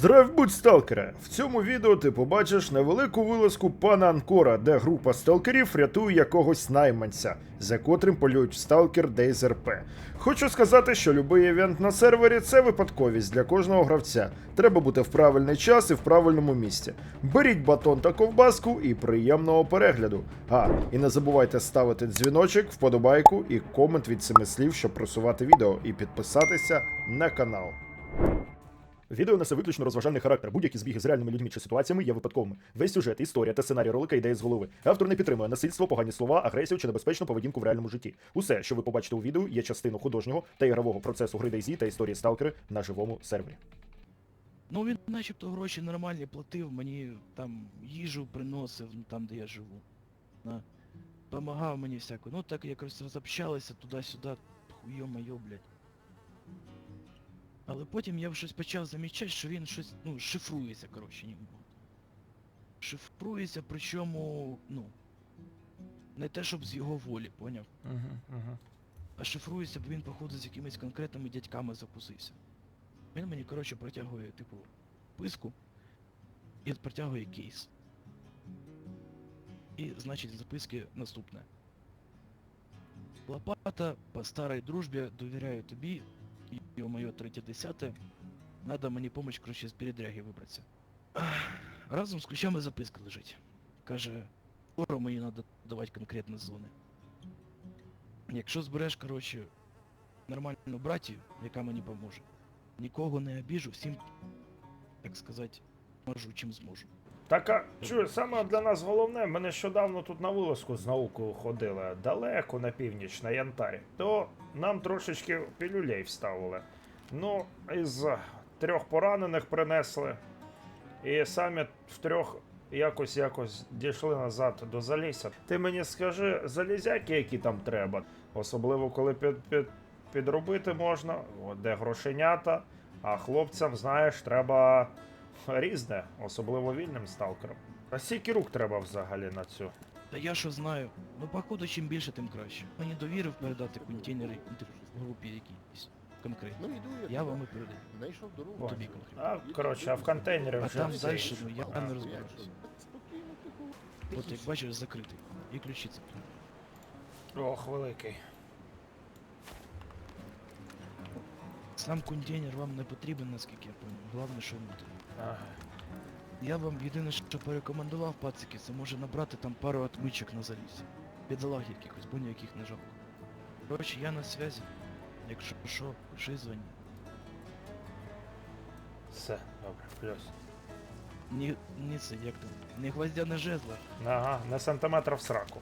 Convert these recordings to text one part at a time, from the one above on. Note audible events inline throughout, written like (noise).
Здрав будь сталкере! В цьому відео ти побачиш невелику вилазку пана Анкора, де група сталкерів рятує якогось найманця, за котрим полюють сталкер Days RP. Хочу сказати, що любий івент на сервері це випадковість для кожного гравця. Треба бути в правильний час і в правильному місці. Беріть батон та ковбаску і приємного перегляду. А, і не забувайте ставити дзвіночок, вподобайку і комент від семи слів, щоб просувати відео, і підписатися на канал. Відео несе виключно розважальний характер. Будь-які збіги з реальними людьми чи ситуаціями є випадковими. Весь сюжет, історія та сценарій ролика йде з голови. Автор не підтримує насильство, погані слова, агресію чи небезпечну поведінку в реальному житті. Усе, що ви побачите у відео, є частиною художнього та ігрового процесу гри DayZ та історії сталкери на живому сервері. Ну він начебто гроші нормальні платив, мені там їжу приносив, ну там де я живу. На. Помагав мені всяко. Ну так якось розобщалися туди-сюди, хуйо-майо, блядь. Але потім я щось почав замічати, що він щось, ну, шифрується, коротше, ні. Шифрується, причому, ну. Не те, щоб з його волі, поняв? Угу, угу. А шифрується, бо він, походу, з якимись конкретними дядьками запустився. Він мені, коротше, протягує, типу, писку і протягує кейс. І, значить, записки наступне. Лопата по старій дружбі довіряю тобі, і моє третє десяте. Надо мені помочь, коротше, з передряги вибратися. Разом з ключами записка лежить. Каже, скоро мені треба давати конкретно з зони. Якщо збереш, коротше, нормальну братію, яка мені поможе, нікого не обіжу, всім, так сказати, можу чим зможу. Так, а чую, саме для нас головне, ми нещодавно тут на вилазку з наукою ходили далеко на північ, на Янтарі, то нам трошечки пілюлей вставили. Ну, із трьох поранених принесли, і самі в трьох якось якось дійшли назад до Залісся. Ти мені скажи, залізяки, які там треба, особливо коли під, під, підробити можна, де грошенята, а хлопцям, знаєш, треба різне, особливо вільним сталкерам. А скільки рук треба взагалі на цю? Та я що знаю, ну походу чим більше, тим краще. Мені довірив передати контейнери групі якійсь конкретно. Ну йду Я вам і передаю. Знайшов дорогу. Тобі конкретно. А, коротше, а в контейнері А вже там все далі, ну я не Я Спокійно, тихо. От як бачиш, закритий. І ключі цепляю. Ох, великий. Сам контейнер вам не потрібен, наскільки я пам'ятаю. Головне, що внутрі. Ага. Я вам єдине, що порекомендував пацики, це може набрати там пару отмичок на залізі. Бідолаг якихось, бо ніяких не жалко. Коротше, я на зв'язі. Якщо що, пиши дзвоні. Все, добре, плюс. Ні, ні це, як там, не гвоздя не жезла. Ага, на сантиметр в сраку.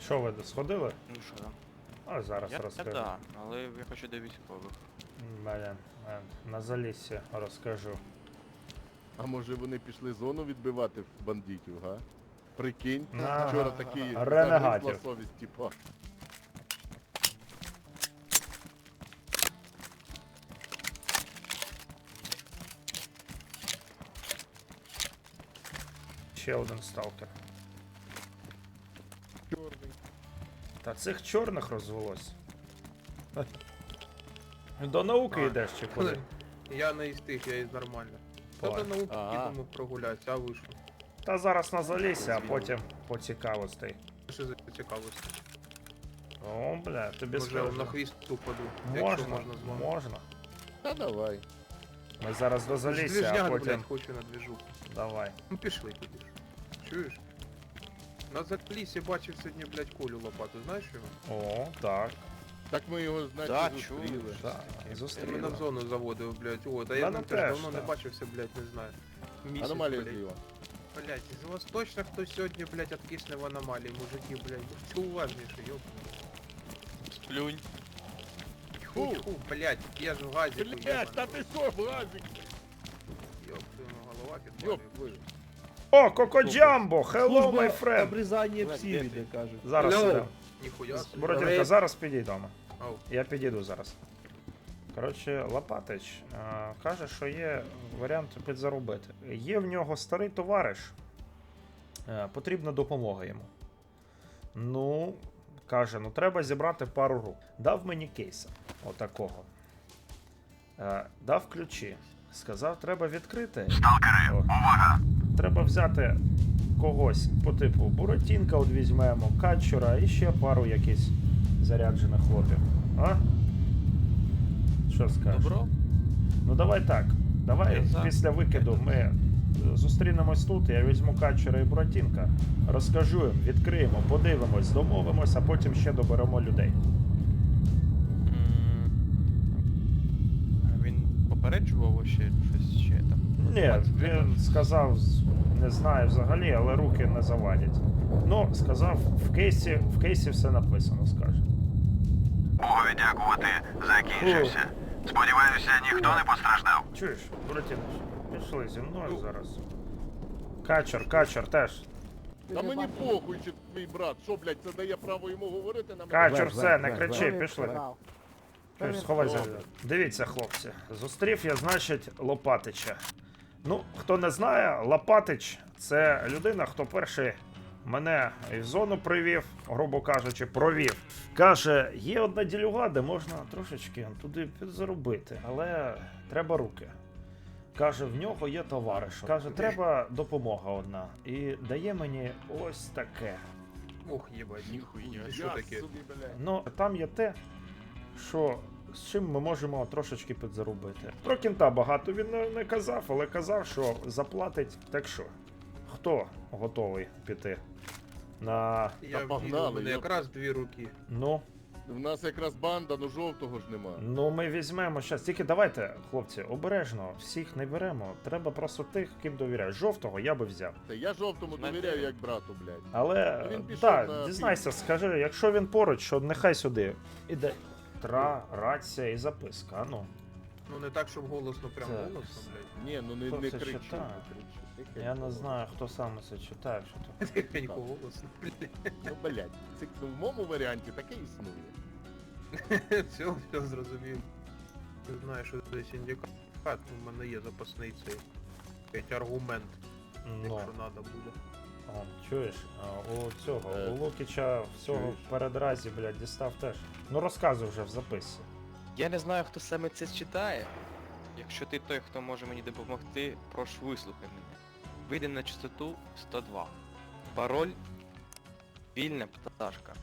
Що ви сходили? Ну що? А зараз Я, я розкажу. да, але я хочу до військових. Блін, е, на заліссі розкажу. А може вони пішли зону відбивати бандитів, га? Прикинь, Ага. вчора такі Ренегатів. загризла совість, типа. Ще один сталкер. Чорний. Та цих чорних розвелось. До науки А. йдеш чи куди? (laughs) Я не із тих, я із нормально. Та Ой. до науки Ага. підемо прогулятися, а ви що? Та зараз на залісі, а потім по цікавостей. Що за цікавості? О, бля, тобі Може скажу. на хвіст упаду, якщо Можна, можна з вами. можна. Та давай. Ми зараз до залісся, а Двіжняк, потім. блядь, хочу на двіжу. Давай. Ну пішли туди ж. Чуєш? На заклісі бачив сьогодні, блядь, Колю лопату, знаєш його? О, так. Так ми його, значить, Да, зустріли. чую. Так, мене зону заводив, блядь. О, та я ну ним теж теж, давно не так. бачився, блядь, не знаю. Місяць, Аномалія блядь. зліва. Блядь, з вас точно хтось сьогодні, блядь, откисне в аномалії, мужики, блядь. Будьте уважніше, ёб. Сплюнь. Фу, фу, блядь, я ж в газі. Блять, та ти що, влазик? Ёб, твою голова Йоп, підпалює. ви. О, Коко Джамбо! Hello, my friend! Обрізання псів кажуть. Зараз Алло. іде. Ніхуя собі. Бородінка, зараз підійдемо. Я підійду зараз. Коротше, Лопатич е, каже, що є варіант підзаробити. Є в нього старий товариш. Е, потрібна допомога йому. Ну, каже, ну треба зібрати пару рук. Дав мені кейса. Отакого. Е, дав ключі. Сказав, треба відкрити. Сталкери, увага! Треба взяти когось по типу Буратінка от візьмемо, Качура і ще пару якісь заряджених хлопів. А? Що скажеш? Добро? Ну давай так. Давай Я після викиду ми зустрінемось тут, я візьму Качера і Буратінка, розкажу їм, відкриємо, подивимось, домовимось, а потім ще доберемо людей. А Він попереджував ще щось ще там. Ні, він сказав, не знаю взагалі, але руки не завадять. Ну, сказав, в кейсі, в кейсі все написано, скаже. Богові дякувати, закінчився. Сподіваюся, ніхто не постраждав. Чуєш, Буратінович, пішли зі мною зараз. Качер, качер теж. Та мені похуй, чи твій брат, що, блядь, це дає право йому говорити на мене? Качер, все, не кричи, пішли. Чуєш, сховай за Добре. Дивіться, хлопці, зустрів я, значить, Лопатича. Ну, хто не знає, Лопатич це людина, хто перший мене і в зону привів, грубо кажучи, провів. Каже, є одна ділюга, де можна трошечки туди підзаробити, але треба руки. Каже, в нього є товариш. Каже, треба допомога одна. І дає мені ось таке. Ох, їбать, ніхуя. Що таке? Ну, там є те, що з чим ми можемо трошечки підзаробити. Про кінта багато він не казав, але казав, що заплатить. Так що, хто готовий піти? На. Я Та в погнали, мене йоп. якраз дві руки. Ну, В нас якраз банда, ну жовтого ж нема. ну ми візьмемо щас. Тільки давайте, хлопці, обережно, всіх не беремо. Треба просто тих, ким довіряєш. Жовтого я би взяв. Та я жовтому Знаєте- довіряю як брату, блядь. Але він пішов так, на дізнайся, скажи, якщо він поруч, що нехай сюди. Іде. Тра, рація і записка. А ну. Ну не так, щоб голосно, прям Так. голосно, блядь. Ні, ну не, Хто не це кричи, читає? не кричи. Я не знаю, хто саме це читає, що то. Тихенько голосно. Ну, блядь, це ну, в моєму варіанті таке існує. (laughs) Все, все зрозумів. Ти знаєш, що це синдикат, у мене є запасний цей якийсь аргумент, Ну, якщо треба буде. а, чуєш, а, у цього, Е, у Лукіча всього чуєш? в передразі, блядь, дістав теж. Ну розказуй вже в записі. Я не знаю, хто саме це читає. Якщо ти той, хто може мені допомогти, прошу вислухай мене. Вийди на частоту 102. Пароль вільна пташка.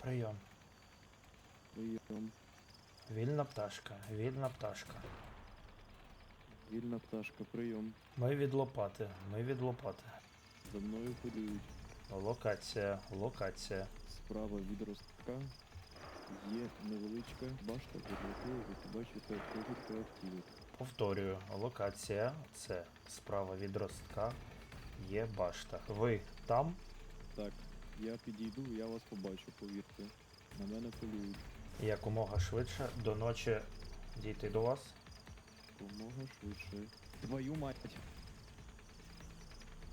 Прийом. Прийом. Вільна пташка, вільна пташка. Вільна пташка, прийом. Ми від лопати, ми від лопати. За мною полюють. Локація, локація. Справа від ростка є невеличка башта, від якої ви побачите кожитку автівок. Повторюю, локація це справа від ростка. Є башта. Ви там? Так, я підійду, я вас побачу, повірте. На мене полюють. Якомога швидше до ночі дійти до вас. Помога швидше. Твою мать!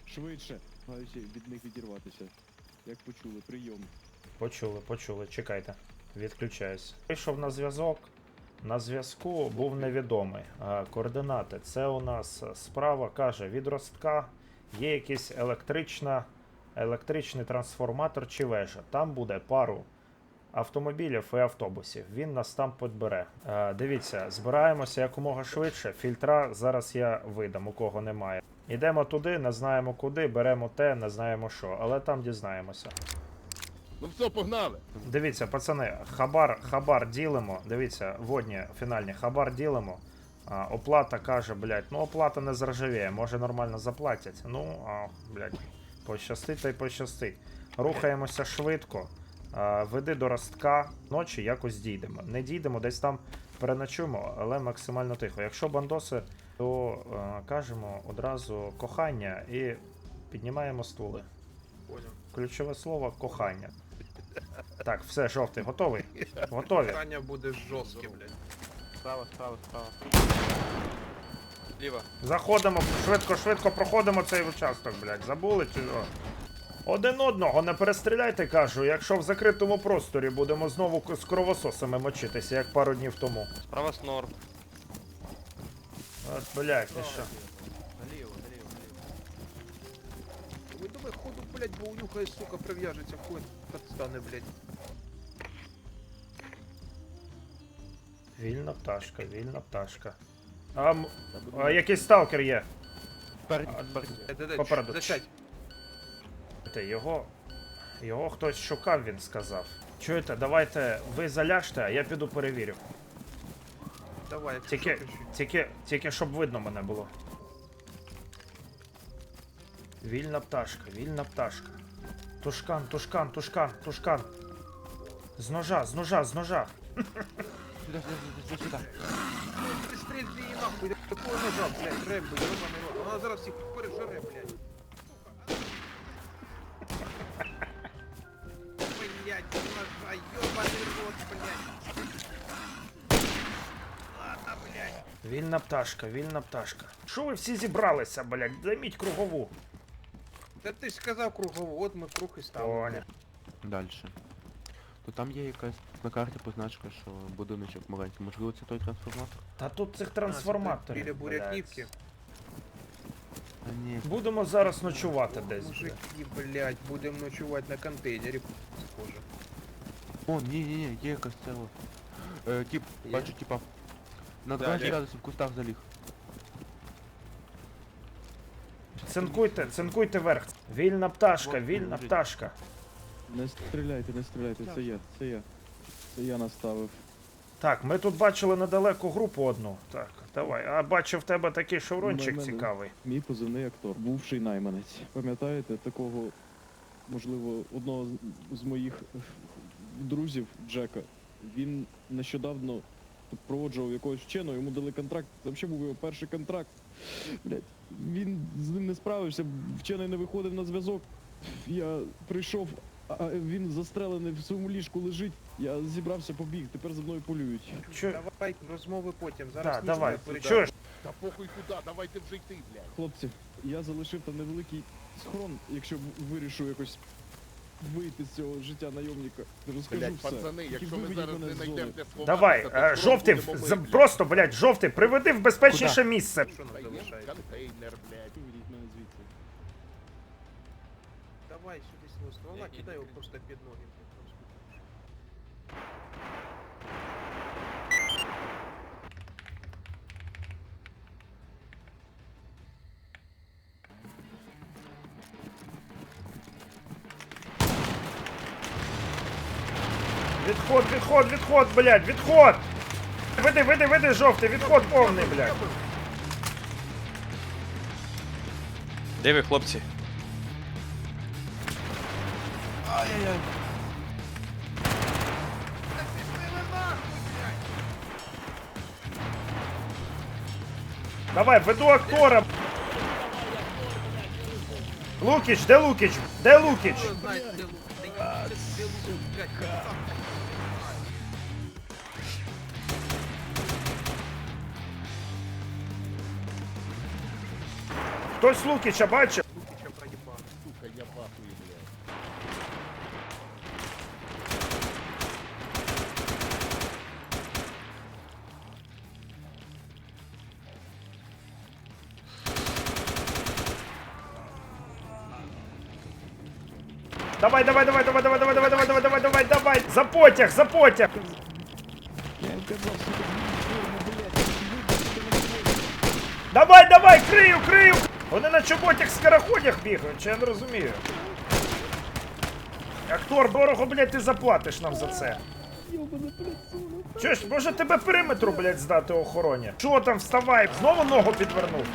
Швидше! Гаюся від них відірватися. Як почули, прийом. Почули, почули, чекайте. Відключаюсь. Вийшов на зв'язок. На зв'язку був невідомий. Координати. Це у нас справа каже від ростка. Є якийсь електрична, електричний трансформатор чи вежа. Там буде пару автомобілів і автобусів. Він нас там підбере. Дивіться, збираємося якомога швидше. Фільтра зараз я видам, у кого немає. Йдемо туди, не знаємо куди, беремо те, не знаємо що, але там дізнаємося. Ну все, погнали. Дивіться, пацани, хабар, хабар ділимо. Дивіться, водні фінальні, хабар ділимо. А, оплата каже, блядь, ну оплата не заржавіє, може нормально заплатять. Ну, а, блядь, пощастить та й пощастить. Рухаємося швидко. А, веди до ростка, ночі якось дійдемо. Не дійдемо, десь там переночуємо, але максимально тихо. Якщо бандоси, то а, кажемо одразу кохання і піднімаємо стули. Ключове слово кохання. Так, все, жовтий, готовий? (laughs) Готові. Питання буде жорстке, блядь. Справа, справа, справа. Зліва. Заходимо, швидко, швидко проходимо цей участок, блядь. Забули чи що? Один одного не перестріляйте, кажу, якщо в закритому просторі будемо знову з кровососами мочитися, як пару днів тому. Справа снор. От, блядь, ти що? Наліво, наліво, наліво. Ви давай ходу, блядь, бо унюхає, сука, прив'яжеться, хуй стане, блядь. Вільна пташка, вільна пташка. А, м- а якийсь сталкер є. А, Попереду. Ти, Його. Його хтось шукав, він сказав. Чуєте, давайте ви заляжте, а я піду перевірю. Давай, Тільки, тільки, тільки щоб видно мене було. Вільна пташка, вільна пташка. Тушкан, тушкан, тушкан, тушкан. З ножа, з ножа, з ножа. (laughs) Пристрель ти її нахуй, такого ножа, блядь, реп, блядь, ёбаний рот. Вона зараз всіх пережере, блядь. Блядь, ножа, ёбаний рот, блядь. Ладно, блядь. Вільна пташка, вільна пташка. Що ви всі зібралися, блядь? Займіть кругову. Та ти ж сказав кругову, от ми круг і ставимо. Понял. Дальше. То там є якась на карті позначка, що будиночок маленький. Можливо, це той трансформатор? Та тут цих трансформаторів. Біля блядь. буряківки. А ні. Будемо зараз ночувати десь. блядь. Мужики, блядь, будемо ночувати на контейнері, схоже. О, ні, ні, ні, є якась це от. Е, тип, Є? бачу, типа. На Да, 20 є. градусів в кустах заліг. Цинкуйте, цинкуйте верх. Вільна пташка, вільна пташка. Не стріляйте, не стріляйте, це я, це я. Це я наставив. Так, ми тут бачили недалеко групу одну. Так, давай. А бачив в тебе такий шеврончик Мене- цікавий. Мій позивний актор, бувший найманець. Пам'ятаєте такого, можливо, одного з- з моїх е, друзів Джека? Він нещодавно проводжував якогось вченого, йому дали контракт. Це взагалі був його перший контракт. Блядь, він з ним не справився, вчений не виходив на зв'язок. Я прийшов, а він застрелений в своєму ліжку лежить. Я зібрався побіг, тепер за мною полюють. Чу... Давай розмови потім, зараз ніч давай. не. Чуєш? Та похуй куди, давайте вже йти, блядь. Хлопці, я залишив там невеликий схрон, якщо вирішу якось вийти з цього життя найомника. Розкажу Блядь, все. пацани, якщо ми виведіть зараз мене не з зони. знайдемо сховатися, Давай, то е, скоро жовтий, будемо ми, блядь. просто, блядь, жовтий, приведи в безпечніше місце. Що нам Та залишається? контейнер, блядь. Виведіть мене звідси. Давай сюди свого ствола, Я кидай іду, його іду. просто під ноги. блядь, там спокійніше. Відход, відход, відход, блядь, відход! Веди, веди, веди, жовтий, відход повний, блядь. Де ви, хлопці? Давай, веду актора. Лукіч, де Лукіч? Де Лукіч? Хто знає, де лук? Хтось Лукіча бачив? Давай, давай, давай, давай, давай, давай, давай, давай, давай, давай, давай, давай. За потяг, за потяг. Давай, давай, крию, крию. Вони на чоботях скороходях бігають, чи я не розумію. Актор, дорого, блядь, ти заплатиш нам за це. сука. Чуєш, може тебе периметру, блядь, здати охороні? Що там, вставай, знову ногу підвернув.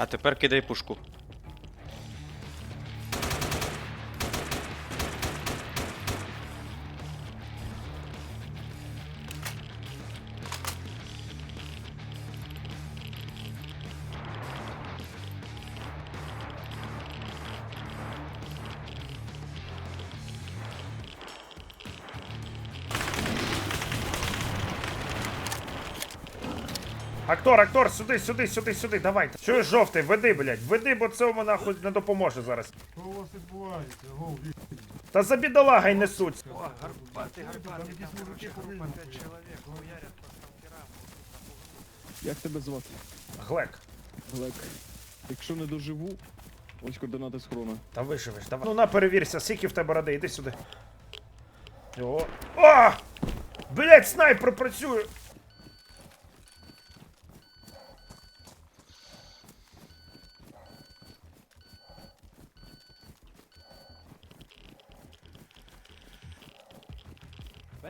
А тепер кидай пушку. Актор, актор, сюди, сюди, сюди, сюди, давайте. Чуєш, жовтий, веди, блядь, веди, бо це цьому нахуй не допоможе зараз. Що у вас відбувається? Та за бідолагай несуть. гарбати, гарбати, там мужики повинні. Як тебе звати? Глек. Глек. Якщо не доживу, ось координати схрона. Та виживеш, давай. Ну на перевірся, скільки в тебе ради, іди сюди. О! О! Блять, снайпер працює!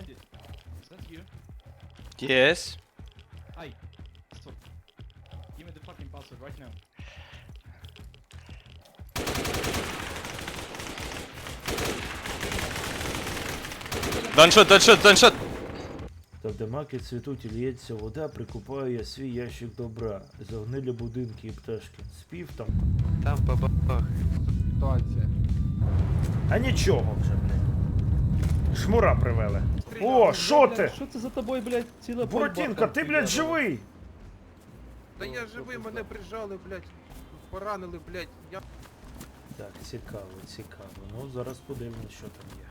Bandit, is that you? Yes. Hi. Stop. Give me the fucking password right now. Даншот, даншот, даншот. Та де маки цвітуть і лється вода, прикупаю я свій ящик добра. Загнилі будинки і пташки. Спів там. Там бабах. Ситуація. А нічого вже, блядь. Шмура привели. О, що ти? Що це за тобою, блядь, ціла Буратінка, ти, блядь, живий! Та я живий, мене прижали, блядь, поранили, блядь. Я Так, цікаво, цікаво. Ну, зараз подивимось, що там є.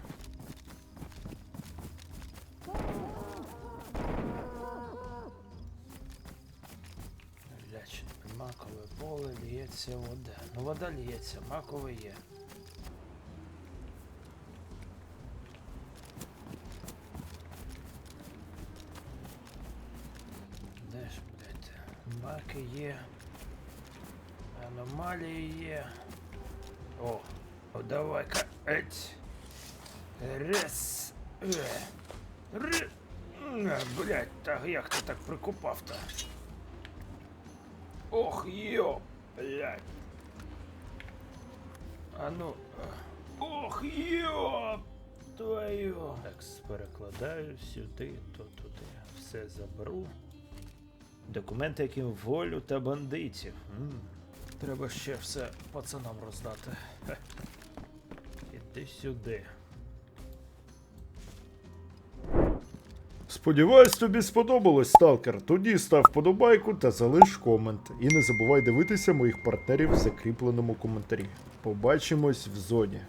Лячне, макове поле, ліється вода. Ну вода ліється, макове є. Де ж, блядь, маки є. Аномалії є. О, о давай-ка. Еть. Раз. Е. Ри. Так як ти так прикопав-то? Ох, йо, блядь. А ну. е. Ох, йо! Твою. Так, перекладаю сюди, то туди. Все заберу. Документи, яким волю та бандитів. М. Треба ще все пацанам роздати. Іди сюди. Сподіваюсь, тобі сподобалось, сталкер. Тоді став вподобайку та залиш комент. І не забувай дивитися моїх партнерів в закріпленому коментарі. Побачимось в зоні.